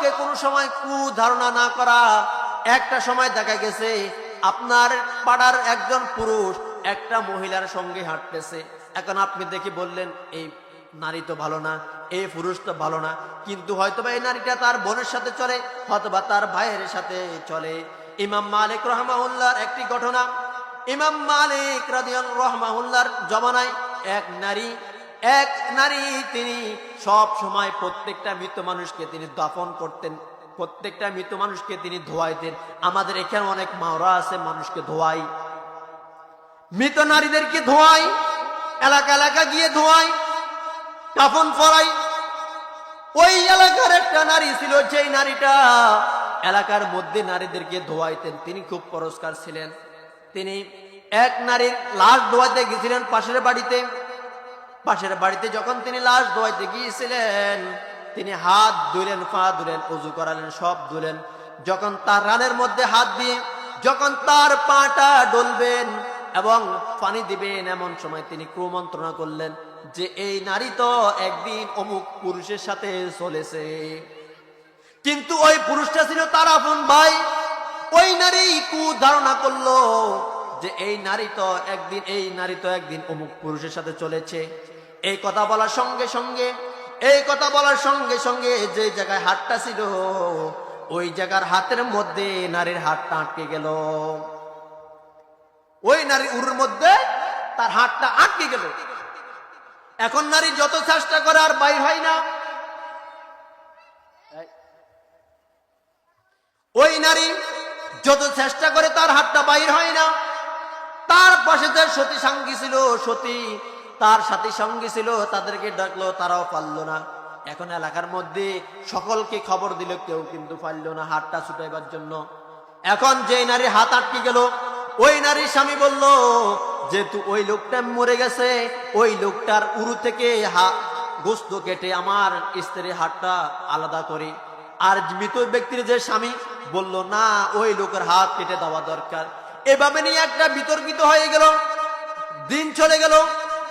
কে কোনো সময় কু ধারণা না করা, একটা সময় দেখা গেছে আপনার পাড়ার একজন পুরুষ একটা মহিলার সঙ্গে হাঁটতেছে। এখন আপনি দেখে বললেন, এই নারী তো ভালো না, এই পুরুষ তো ভালো না। কিন্তু হয়তোবা এই নারীটা তার বোনের সাথে চলে, হয়তোবা তার ভাইয়ের সাথে চলে। ইমাম মালিক রহমাউল্লাহর একটি ঘটনা। ইমাম মালিক রাদিয়াল রহমাউল্লাহর জমানায় এক নারী এক নারী তিনি সব সময় প্রত্যেকটা মৃত মানুষকে তিনি দাফন করতেন, প্রত্যেকটা মৃত মানুষকে তিনি ধোয়াইতেন। আমাদের এখানে অনেক মাওরা আছে, মানুষকে ধোয়াই। মৃত নারীদেরকে ধোয়াই, এলাকা এলাকা গিয়ে ধোয়াই কাফন পরাই ওই এলাকার একটা নারী ছিল, যেই নারীটা এলাকার মধ্যে নারীদেরকে ধোয়াইতেন, তিনি খুব পুরস্কার ছিলেন। তিনি এক নারীর লাশ ধোয়াইতে গেছিলেন পাশের বাড়িতে। পাশের বাড়িতে যখন তিনি লাশ ধোয়াইতে গিয়েছিলেন, তিনি হাত ধুলেন পা ধুলেন উজু করালেন, সব ধুলেন যখন তার রানের মধ্যে হাত দিয়ে, যখন তার পাটা ডলবেন এবং পানি দিবেন, এমন সময় তিনি ক্রমন্ত্রণা করলেন যে, এই নারী তো একদিন অমুক পুরুষের সাথে চলেছে। কিন্তু ওই পুরুষটা ছিল তার আপন ভাই। ওই নারী কু ধারণা করল যে, এই নারী তো একদিন, এই নারী তো একদিন অমুক পুরুষের সাথে চলেছে। এই কথা বলার সঙ্গে সঙ্গে, এই কথা বলার সঙ্গে সঙ্গে যে জায়গায় হাতটা ছিল, ওই জায়গার হাতের মধ্যে নারীর হাতটা আটকে গেল। ওই নারী উরুর মধ্যে তার হাতটা আটকে গেল। এখন নারী যত চেষ্টা করে আর বাইর হয় না। ওই নারী যত চেষ্টা করে তার হাতটা বাইর হয় না। তার পাশে যে সতী সঙ্গী ছিল, সতী তার সাথী সঙ্গী ছিল, তাদেরকে ডাকলো, তারাও পারল না। এখন এলাকার মধ্যে সকলকে খবর দিল, কেউ কিন্তু পারল না হাতটা ছুটাইবার জন্য। এখন যে নারী হাত আটকে গেল, ওই নারীর স্বামী বলল, যেহেতু ওই লোকটা মরে গেছে, ওই লোকটার উরু থেকে গোস্ত কেটে আমার স্ত্রীর হাতটা আলাদা করে। আর মৃত ব্যক্তির যে স্বামী বলল, না, ওই লোকের হাত কেটে দেওয়া দরকার। এভাবে নিয়ে একটা বিতর্কিত হয়ে গেল, দিন চলে গেল।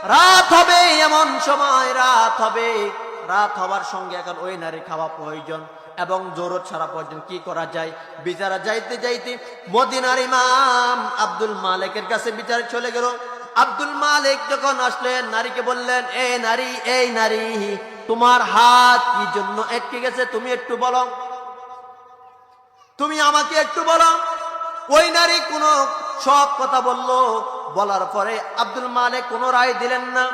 রাত হবে, এমন সময় রাত হবে। রাত হবার সঙ্গে এখন ওই নারী খাওয়া প্রয়োজন এবং জোরত ছাড়া প্রয়োজন। কি করা যায়? বিচারা যাইতে যাইতে মদিনার ইমাম আব্দুল মালিকের কাছে বিচার চলে গেল। আব্দুল মালিক যখন আসলেন, নারীকে বললেন, এ নারী, এই নারী, তোমার হাত কি জন্য আটকে গেছে? তুমি একটু বলো। তুমি আমাকে একটু বলো। ওই নারী কোনো সব কথা বলল। বলার পরে আব্দুল মালিক কোনো রায় দিলেন না।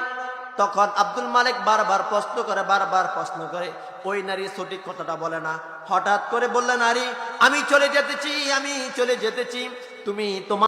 তখন আব্দুল মালিক বারবার প্রশ্ন করে, বারবার প্রশ্ন করে। ওই নারী সঠিক কথাটা বলে না। হঠাৎ করে বললেন নারী আমি চলে যেতেছি, আমি চলে যেতেছি। তুমি তোমার